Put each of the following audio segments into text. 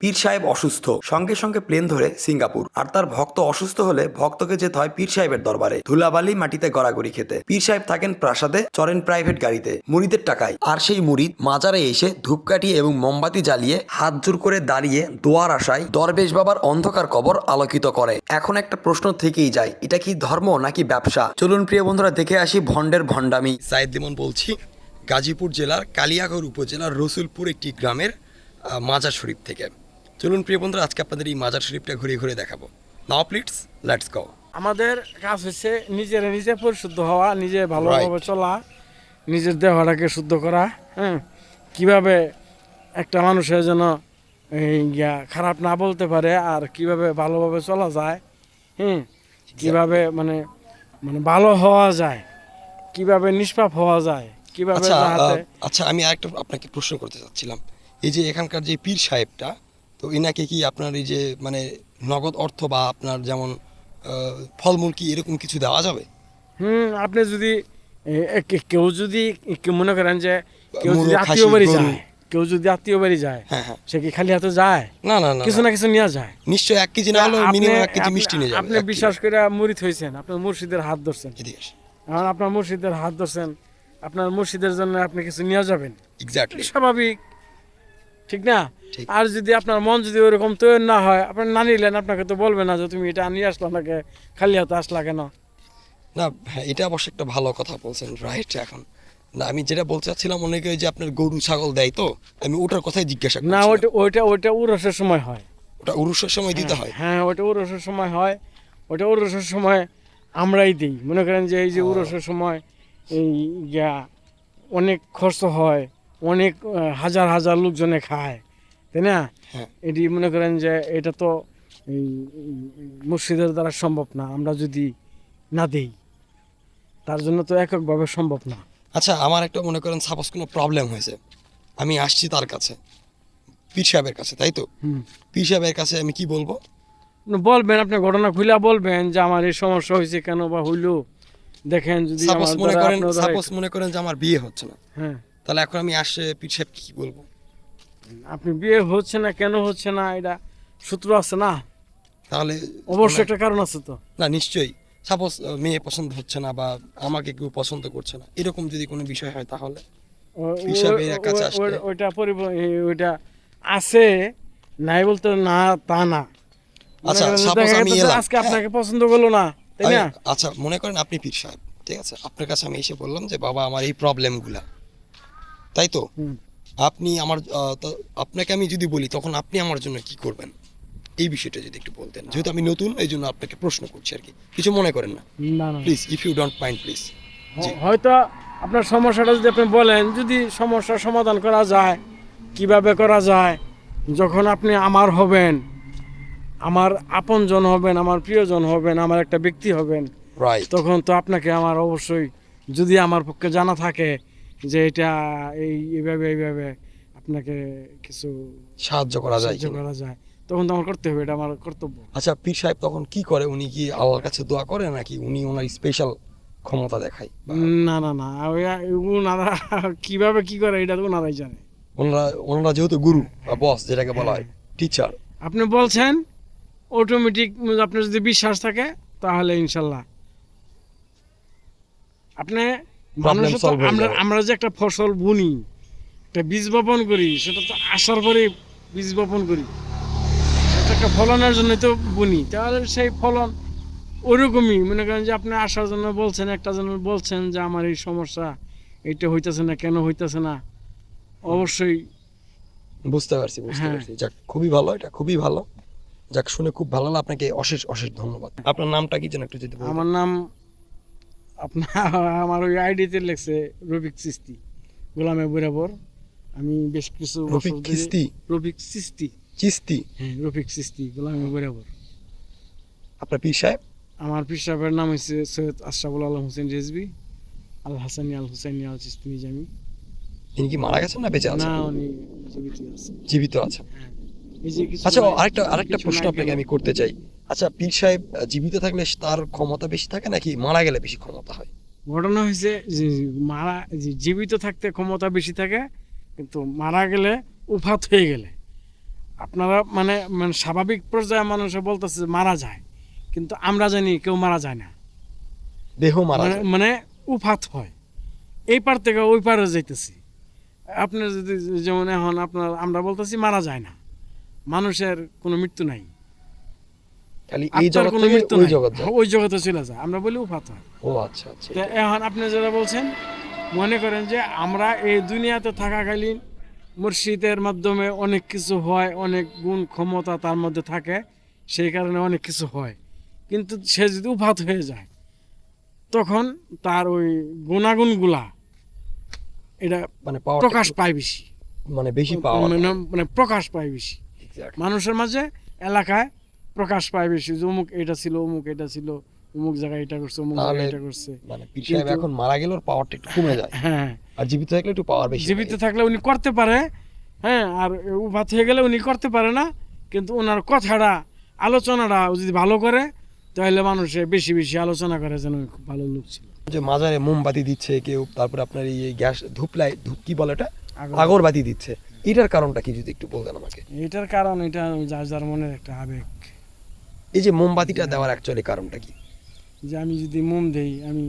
পীর সাহেব অসুস্থ। সঙ্গে সঙ্গে প্লেন ধরে সিঙ্গাপুর। আর তার ভক্ত অসুস্থ হলে ভক্তকে যেতে হয় পীর সাহেবের দরবারে। ধুলাবালি মাটিতে গড়াগড়ি খেতে। পীর সাহেব থাকেন প্রাসাদে চরেন প্রাইভেট গাড়িতে। মুড়িদের টাকায়। আর সেই মুড়িদ মাজারে এসে ধূপকাঠি এবং মোমবাতি জ্বালিয়ে হাত জোর করে দাঁড়িয়ে দোয়ার আশায় দরবেশ বাবার অন্ধকার কবর আলোকিত করে। এখন একটা প্রশ্ন থেকেই যায়, এটা কি ধর্ম নাকি ব্যবসা? চলুন প্রিয় বন্ধুরা, দেখে আসি ভণ্ডের ভণ্ডামি। সাইদ লিমন বলছি, গাজীপুর জেলার কালিয়াগড় উপজেলার রসুলপুর একটি গ্রামের মাজার শরীফ থেকে। চলুন প্রিয় বন্ধুরা আজকে আপনাদের এই মাজার শরীফটা ঘুরে ঘুরে দেখাবো। নাও প্লিটস লেটস গো আমাদের কাজ হচ্ছে নিজের নিজে পরিশুদ্ধ হওয়া নিজে ভালোভাবে চলা নিজের দেহটাকে শুদ্ধ করা হ্যাঁ? কীভাবে একটা মানুষের যেন খারাপ না বলতে পারে আর কীভাবে ভালোভাবে চলা যায় হ্যাঁ? কীভাবে মানে মানে ভালো হওয়া যায় কীভাবে নিষ্পাপ হওয়া যায় কীভাবে আচ্ছা আচ্ছা আমি আরেকটা আপনাকে প্রশ্ন করতে চাচ্ছিলাম। এই যে এখানকার যে পীর সাহেবটা তো এনাকে কি আপনার এই যে মানে নগদ অর্থ বা আপনার যেমন ফলমূল কি এরকম কিছু দেওয়া যাবে? হুম আপনি যদি কেউ যদি মনে করেন যে কেউ যদি আত্মীয় বাড়ি যায় কেউ যদি আত্মীয় বাড়ি যায় হ্যাঁ হ্যাঁ। সে কি খালি হাতে যায়? না না না কিছু না। কিছু নিয়ে যায়। নিশ্চয়ই এক কেজি না আপনি- মিনিমাম এক কেজি মিষ্টি নিয়ে যাবে আপনি বিশ্বাস করে মুরিদ হয়েছেন আপনার মুর্শিদের হাত ধরছেন। এখন আপনার মুর্শিদের হাত ধরছেন আপনার মুর্শিদের জন্য আপনি কিছু নিয়ে যাবেন। এক্স্যাক্টলি স্বাভাবিক। ঠিক না? আর যদি আপনার মন যদি ওরকম তৈরি না হয় আপনি না নিলেন আপনাকে তো বলবে না যে তুমি এটা নিয়ে আসলো নাকি খালি হাতে আসলা কেন? না হ্যাঁ এটা অবশ্য একটা ভালো কথা বলছেন রাইট এখন। না আমি যেটা বলতে চাচ্ছিলাম অনেকে যে আপনার গরু ছাগল দেয় তো আমি ওটার কথাই জিজ্ঞাসা না করছিলাম। ওইটা ওইটা উরসের সময় হয়। ওটা উরুষের সময় দিতে হয়? হ্যাঁ ওটা উরসের সময় হয়। ওটা উরসের সময় আমরাই দিই। মনে করেন যে এই যে উরসের সময় এই ইয়া অনেক খরচ হয় অনেক হাজার হাজার লোকজনে খায় তাই না? হ্যাঁ। এটি মনে করেন যে এটা তো মুর্শিদের দ্বারা সম্ভব না আমরা যদি না দেই তার জন্য তো এককভাবে সম্ভব না। আচ্ছা আমার একটা মনে করেন সাপোজ কোনো প্রবলেম হয়েছে আমি আসছি তার কাছে পীর সাহেবের কাছে তাই তো? পীর সাহেবের কাছে আমি কি বলব? বলবেন আপনি ঘটনা খুলে বলবেন যে আমার এই সমস্যা হয়েছে কেন বা হইল। দেখেন যদি সাপোজ মনে করেন সাপোজ মনে করেন যে আমার বিয়ে হচ্ছে না। হ্যাঁ। তাহলে এখন আমি আসে পীর সাহেবকে কি বলব? আপনি বিয়ে হচ্ছে না কেন হচ্ছে না এটা সূত্র আছে না? তাহলে অবশ্যই একটা কারণ আছে তো। না নিশ্চয়ই। সাপোজ মেয়ে পছন্দ হচ্ছে না বা আমাকে কেউ পছন্দ করছে না এরকম যদি কোনো বিষয় হয় তাহলে? হিসাবে কাছে আসলে? ওইটা আছে নাই বলতে না তা না। আচ্ছা, দেখা আমি এলাম, আজকে আপনাকে পছন্দ করল না তাই না? আচ্ছা মনে করেন আপনি পীর সাহেব ঠিক আছে? আপনার কাছে আমি এসে বললাম যে বাবা আমার এই প্রবলেমগুলা তাই তো? আপনি আমার আপনাকে আমি যদি বলি তখন আপনি আমার জন্য কি করবেন? এই বিষয়টা যদি একটু বলতেন। যেহেতু আমি নতুন এই জন্য আপনাকে প্রশ্ন করছি আর কি। কিছু মনে করেন না? Please if you don't mind please হয়তো আপনার সমস্যাটা যদি আপনি বলেন যদি সমস্যার সমাধান করা যায় কীভাবে করা যায় যখন আপনি আমার হবেন আমার আপনজন হবেন আমার প্রিয়জন হবেন আমার একটা ব্যক্তি হবেন তখন তো আপনাকে আমার অবশ্যই যদি আমার পক্ষে জানা থাকে যে এটা এই এইভাবে এইভাবে আপনাকে কিছু সাহায্য করা যায় সাহায্য করা যায়। তখন তো আমার করতে হবে এটা আমার কর্তব্য। আচ্ছা পীর সাহেব তখন কি করে? উনি কি আল্লাহর কাছে দোয়া করে নাকি উনি ওনার স্পেশাল ক্ষমতা দেখায়? না না না ওনারা কীভাবে কি করে এটা তো ওনারাই জানে। ওনারা ওনারা যেহেতু গুরু বা বস যেটাকে বলা হয় টিচার আপনি বলছেন অটোমেটিক আপনার যদি বিশ্বাস থাকে তাহলে ইনশাল্লাহ। আপনি আমরা আমরা যে একটা ফসল বুনি একটা বীজ বপন করি সেটা তো আসার পরে বীজ বপন করি। একটা ফলনের জন্য তো বুনি। তাহলে সেই ফলন ওরকমই। মনে করেন যে আপনি আসার জন্য বলছেন একটা জন্য বলছেন যে আমার এই সমস্যা এটা হইতেছে না কেন হইতেছে না? অবশ্যই বুঝতে পারছি বুঝতে হ্যাঁ। পারছি। যাক খুবই ভালো এটা খুবই ভালো। যাক শুনে খুব ভালো লাগল। আপনাকে অশেষ অশেষ ধন্যবাদ। আপনার নামটা কি যেন একটু যদি আমার নাম আপনার আমার ওই আইডিতে লেখছে রফিক সিস্তি গোলামে বরাবর। আমি বেশ কিছু রফিক খিস্তি রফিক সিস্তি। চিস্তি হ্যাঁ রফিক সিস্তি গোলামে বরাবর। আপনার পীর সাহেব? আমার পীর সাহেবের নাম হচ্ছে সৈয়দ আশরাফুল আলম হোসেন রেজবি আল হাসানি আল হুসাইনি আল চিস্তি নিজামি তিনি কি মারা গেছেন না বেঁচে আছেন? না উনি জীবিত আছে। জীবিত আছেন। হ্যাঁ। আচ্ছা আরেকটা আরেকটা প্রশ্ন আপনাকে আমি করতে চাই। আচ্ছা পীর সাহেব জীবিত থাকলে তার ক্ষমতা বেশি থাকে নাকি মারা গেলে বেশি ক্ষমতা হয়? ঘটনা হয়েছে মারা জীবিত থাকতে ক্ষমতা বেশি থাকে কিন্তু মারা গেলে উফাত হয়ে গেলে। আপনারা মানে মানে স্বাভাবিক পর্যায়ে মানুষে বলতেছে মারা যায় কিন্তু আমরা জানি কেউ মারা যায় না। দেহ মারা মানে যায়। মানে উফাত হয়। এই পার থেকে ওই পারে যাইতেছি। আপনার যদি যেমন এখন আপনার আমরা বলতেছি মারা যায় না। মানুষের কোনো মৃত্যু নাই। খালি এই জগৎ কোনো মৃত্যু ওই জগৎ ওই জগতে চলে যায়। আমরা বলি উফাত হয় ও আচ্ছা আচ্ছা। এখন আপনি বলছেন মনে করেন যে আমরা এই দুনিয়াতে থাকাকালীন মুর্শিদের মাধ্যমে অনেক কিছু হয় অনেক গুণ ক্ষমতা তার মধ্যে থাকে সেই কারণে অনেক কিছু হয়। কিন্তু সে যদি উপাত হয়ে যায় তখন তার ওই গুণাগুণগুলা এটা মানে প্রকাশ পায় বেশি। মানে বেশি পাওয়ার মানে মানে প্রকাশ পায় বেশি। মানুষের মাঝে এলাকায় প্রকাশ পায় বেশি যে অমুক এটা ছিল অমুক এটা ছিল অমুক জায়গায় এটা করছে অমুক জায়গায় এটা করছে। মানে পীর সাহেব এখন মারা গেলে ওর পাওয়ারটা একটু কমে যায়। হ্যাঁ। আর জীবিত থাকলে একটু পাওয়ার বেশি জীবিত থাকলে উনি করতে পারে হ্যাঁ আর উভাত হয়ে গেলে উনি করতে পারে না কিন্তু ওনার কথাটা আলোচনাটা যদি ভালো করে তাহলে মানুষে বেশি বেশি আলোচনা করে যেন খুব ভালো লোক ছিল। যে মাজারে মোমবাতি দিচ্ছে কেউ তারপরে আপনার এই গ্যাস ধূপলাই ধূপ কি বলে এটা আগর- আগরবাতি দিচ্ছে। এটার কারণটা কি যদি একটু বলতেন আমাকে? এটার কারণ এটা যার যার মনের একটা আবেগ। এই যে মোমবাতিটা দেওয়ার অ্যাকচুয়ালি কারণটা কি? যে আমি যদি মোম দেই আমি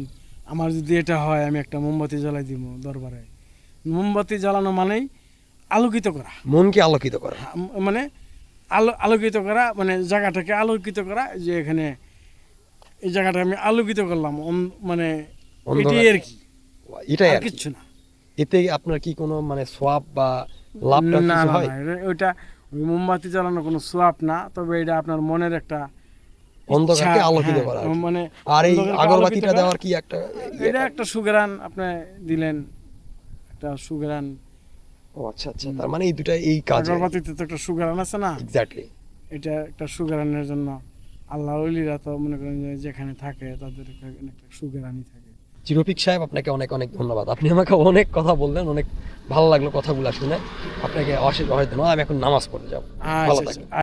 আমার যদি এটা হয় আমি একটা মোমবাতি জ্বালাই দিব দরবারে। মোমবাতি জ্বালানো মানেই আলোকিত করা। মনকে আলোকিত করা। মানে আলো আলোকিত করা মানে জায়গাটাকে আলোকিত করা যে এখানে এই জায়গাটা আমি আলোকিত করলাম মানে এটাই আর কি। এটাই আর আর কিচ্ছু না। এতে আপনার কি কোনো মানে সোয়াব বা লাভটা না হয়? ওই মোমবাতি জ্বালানো কোনো সোয়াব না তবে এটা আপনার মনের একটা অন্ধকারকে আলোকিত হ্যাঁ, করা মানে আর এই আগরবাতিটা দেওয়ার কি একটা ইয়ে- এটা একটা সুগরান আপনি দিলেন একটা সুগরান। ও আচ্ছা আচ্ছা তার মানে এই দুটা এই কাজ। আগরবাতিতে তো একটা সুগরান আছে না? এক্স্যাক্টলি এটা একটা সুগরানের জন্য আল্লাহ অলিরা তো মনে করেন যেখানে থাকে তাদের একটা একটা সুগরানই থাকে। চিরফিক সাহেব আপনাকে অনেক অনেক ধন্যবাদ। আপনি আমাকে অনেক কথা বললেন অনেক ভালো লাগল কথাগুলো শুনে। আপনাকে অশেষ অশেষ ধন্যবাদ আমি এখন নামাজ পড়ে যাব। ভালো আচ্ছা। থাকবেন। আচ্ছা